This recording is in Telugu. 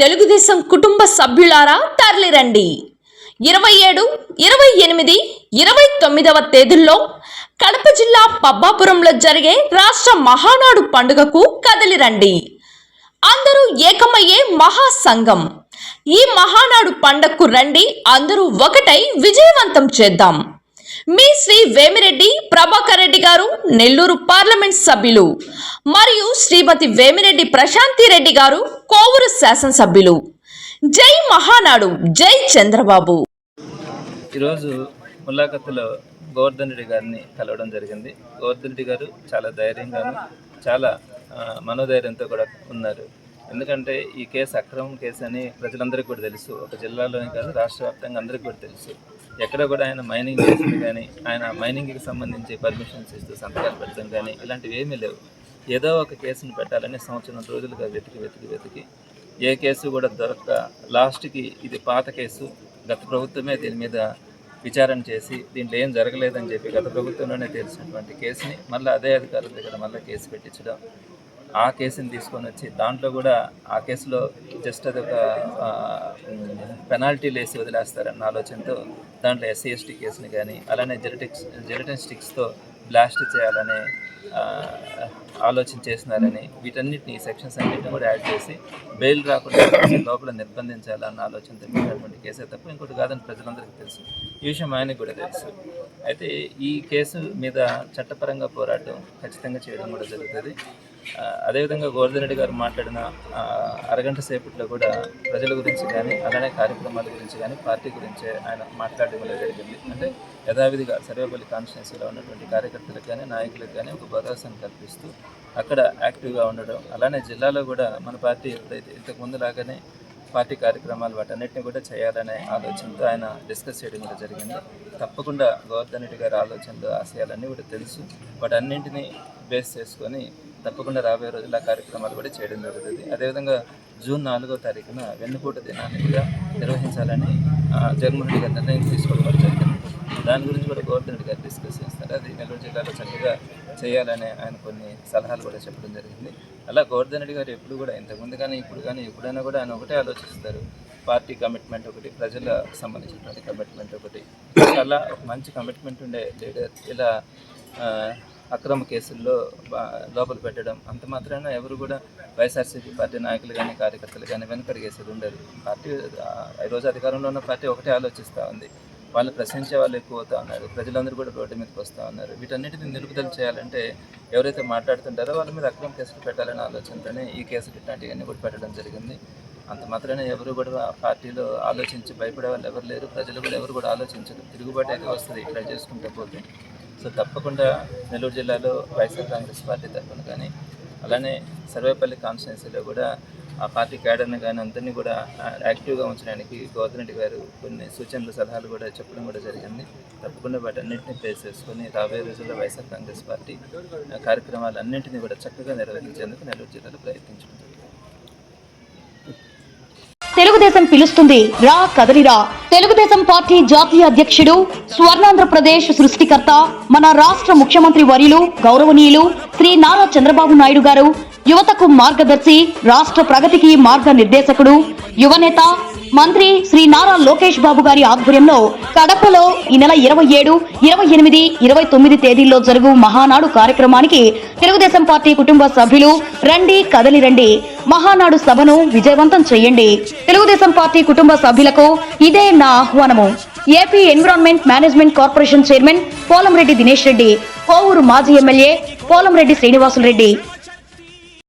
తెలుగుదేశం కుటుంబ సభ్యులారా తరలిరండి. ఇరవై ఏడు ఇరవై ఎనిమిది ఇరవై తొమ్మిదవ తేదీల్లో కడప జిల్లా పబ్బాపురంలో జరిగే రాష్ట్ర మహానాడు పండుగకు కదిలిరండి. అందరూ ఏకమయ్యే మహాసంఘం. ఈ మహానాడు పండగకు రండి అందరూ ఒకటై విజయవంతం చేద్దాం. మీ శ్రీ వేమిరెడ్డి ప్రభాకర్ రెడ్డి గారు నెల్లూరు పార్లమెంట్ సభ్యులు. మరియు శ్రీమతి వేమిరెడ్డి ప్రశాంతి రెడ్డి గారు కోవూరు శాసనసభ్యులు. జై మహానాడు జై చంద్రబాబు. ఈరోజు ములాఖత్తులో గోవర్ధన్ రెడ్డి గారిని కలవడం జరిగింది. గోవర్ధన్ రెడ్డి గారు చాలా ధైర్యంగాను చాలా మనోధైర్యంతో కూడా ఉన్నారు. ఎందుకంటే ఈ కేసు అక్రమం కేసు అని ప్రజలందరికీ కూడా తెలుసు. ఒక జిల్లాలోనే కాదు రాష్ట్ర వ్యాప్తంగా అందరికీ కూడా తెలుసు. ఎక్కడ కూడా ఆయన మైనింగ్ చేసింది కానీ ఆయన మైనింగ్కి సంబంధించి పర్మిషన్స్ ఇస్తూ సంతకాలు పెట్టడం కానీ ఇలాంటివి ఏమీ లేవు. ఏదో ఒక కేసును పెట్టాలని సంవత్సరం రోజులుగా వెతికి వెతికి వెతికి ఏ కేసు కూడా దొరక్క లాస్ట్కి ఇది పాత కేసు గత ప్రభుత్వమే దీని మీద విచారణ చేసి దీంట్లో ఏం జరగలేదని చెప్పి గత ప్రభుత్వంలోనే తెలిసినటువంటి కేసుని మళ్ళీ అదే అధికారుల దగ్గర మళ్ళీ కేసు పెట్టించడం ఆ కేసుని తీసుకొని వచ్చి దాంట్లో కూడా ఆ కేసులో జస్ట్ అది ఒక పెనాల్టీలు వేసి వదిలేస్తారన్న ఆలోచనతో దాంట్లో ఎస్సీ ఎస్టీ కేసుని కానీ అలానే జెనటిక్స్ జెనటిన్ స్టిక్స్తో బ్లాస్ట్ చేయాలనే ఆలోచన చేసినారని వీటన్నిటిని సెక్షన్స్ అన్నింటిని కూడా యాడ్ చేసి బెయిల్ రాకుండా లోపల నిర్బంధించాలన్న ఆలోచనతో పెట్టినటువంటి కేసే తప్ప ఇంకోటి కాదని ప్రజలందరికీ తెలుసు. ఈ విషయం ఆయనకు కూడా తెలుసు. అయితే ఈ కేసు మీద చట్టపరంగా పోరాటం ఖచ్చితంగా చేయడం కూడా జరుగుతుంది. అదేవిధంగా గోవర్ధన్ రెడ్డి గారు మాట్లాడిన అరగంట సేపట్లో కూడా ప్రజల గురించి కానీ అలానే కార్యక్రమాల గురించి కానీ పార్టీ గురించే ఆయన మాట్లాడడం జరిగింది. అంటే యథావిధిగా సర్వేపల్లి కాన్స్టిట్యున్సీలో ఉన్నటువంటి కార్యకర్తలకు కానీ నాయకులకు కానీ ఒక భరోసాను కల్పిస్తూ అక్కడ యాక్టివ్గా ఉండడం అలానే జిల్లాలో కూడా మన పార్టీ ఎప్పుడైతే ఇంతకు లాగానే పార్టీ కార్యక్రమాలు వాటన్నిటిని కూడా చేయాలనే ఆలోచనతో ఆయన డిస్కస్ చేయడం కూడా జరిగింది. తప్పకుండా గోవర్ధన్ రెడ్డి గారి ఆలోచనలు ఆశయాలన్నీ కూడా తెలుసు. వాటన్నింటినీ బేస్ చేసుకొని తప్పకుండా రాబోయే రోజుల కార్యక్రమాలు కూడా చేయడం జరుగుతుంది. అదేవిధంగా జూన్ నాలుగో తారీఖున వెన్నుపూట దినాన్ని కూడా నిర్వహించాలని జగన్మోహన్ రెడ్డి గారు నిర్ణయం తీసుకోవడం జరిగింది. దాని గురించి కూడా గోవర్ధన్ రెడ్డి గారు డిస్కస్ చేస్తారు. అది నెల్లూరు జిల్లాలో చక్కగా చేయాలని ఆయన కొన్ని సలహాలు కూడా చెప్పడం జరిగింది. అలా గోవర్ధన్ రెడ్డి గారు ఎప్పుడు కూడా ఇంతకుముందు కానీ ఇప్పుడు కానీ ఎప్పుడైనా కూడా ఆయన ఒకటే ఆలోచిస్తారు. పార్టీ కమిట్మెంట్ ఒకటి ప్రజల సంబంధించినటువంటి కమిట్మెంట్ ఒకటి. అలా ఒక మంచి కమిట్మెంట్ ఉండే లీడర్ ఇలా అక్రమ కేసుల్లో లోపల పెట్టడం అంత మాత్రాన ఎవరు కూడా వైఎస్ఆర్సీపీ పార్టీ నాయకులు కానీ కార్యకర్తలు కానీ వెనకడిగేసేది ఉండదు. పార్టీ ఆ, ఈరోజు అధికారంలో ఉన్న పార్టీ ఒకటే ఆలోచిస్తూ ఉంది. వాళ్ళు ప్రశ్నించే వాళ్ళు ఎక్కువ అవుతా ఉన్నారు. ప్రజలందరూ కూడా రోడ్డు మీదకి వస్తూ ఉన్నారు. వీటన్నిటిని నిలుపుదల చేయాలంటే ఎవరైతే మాట్లాడుతుంటారో వాళ్ళ మీద అక్రమ కేసులు పెట్టాలనే ఆలోచనతోనే ఈ కేసులు ఇట్లాంటివన్నీ కూడా పెట్టడం జరిగింది. అంత మాత్రమే ఎవరు కూడా పార్టీలో ఆలోచించి భయపడే వాళ్ళు ఎవరు లేరు. ప్రజలు కూడా ఎవరు కూడా ఆలోచించరు. తిరుగుబాటు అయితే వస్తుంది. ఇట్లా చేసుకుంటే పోతే. సో తప్పకుండా నెల్లూరు జిల్లాలో వైఎస్ఆర్ కాంగ్రెస్ పార్టీ తరఫున కానీ అలానే సర్వేపల్లి కాన్స్టిట్యున్సీలో కూడా ఆ పార్టీ క్యాడర్ని కానీ అందరినీ కూడా యాక్టివ్గా ఉంచడానికి గోవర్ధన్ రెడ్డి గారు కొన్ని సూచనలు సలహాలు కూడా చెప్పడం కూడా జరిగింది. తప్పకుండా వాటన్నింటినీ ప్లేస్ చేసుకొని రాబోయే రోజుల్లో వైఎస్ఆర్ కాంగ్రెస్ పార్టీ ఆ, కార్యక్రమాలన్నింటినీ కూడా చక్కగా నిర్వహించేందుకు నెల్లూరు జిల్లాలో ప్రయత్నించడం జరిగింది తెలుగుదేశం పిలుస్తుంది. రా కదలిరా తెలుగుదేశం పార్టీ జాతీయ అధ్యక్షుడు స్వర్ణాంధ్రప్రదేశ్ సృష్టికర్త మన రాష్ట్ర ముఖ్యమంత్రి వర్యులు గౌరవనీయులు శ్రీ నారా చంద్రబాబు నాయుడు గారు యువతకు మార్గదర్శి రాష్ట్ర ప్రగతికి మార్గ నిర్దేశకుడు యువనేత మంత్రి శ్రీ నారా లోకేష్ బాబు గారి ఆధ్వర్యంలో కడపలో ఈ నెల ఇరవై ఏడు ఇరవై ఎనిమిది ఇరవై తొమ్మిది తేదీల్లో జరుగు మహానాడు కార్యక్రమానికి తెలుగుదేశం పార్టీ కుటుంబ సభ్యులు రండి కదలి రండి. మహానాడు సభను విజయవంతం చేయండి. తెలుగుదేశం పార్టీ కుటుంబ సభ్యులకు ఇదే నా ఆహ్వానము. AP environment management corporation chairman Polamreddy Dinesh Reddy Kovur మాజీ ఎమ్మెల్యే పోలంరెడ్డి శ్రీనివాసులు రెడ్డి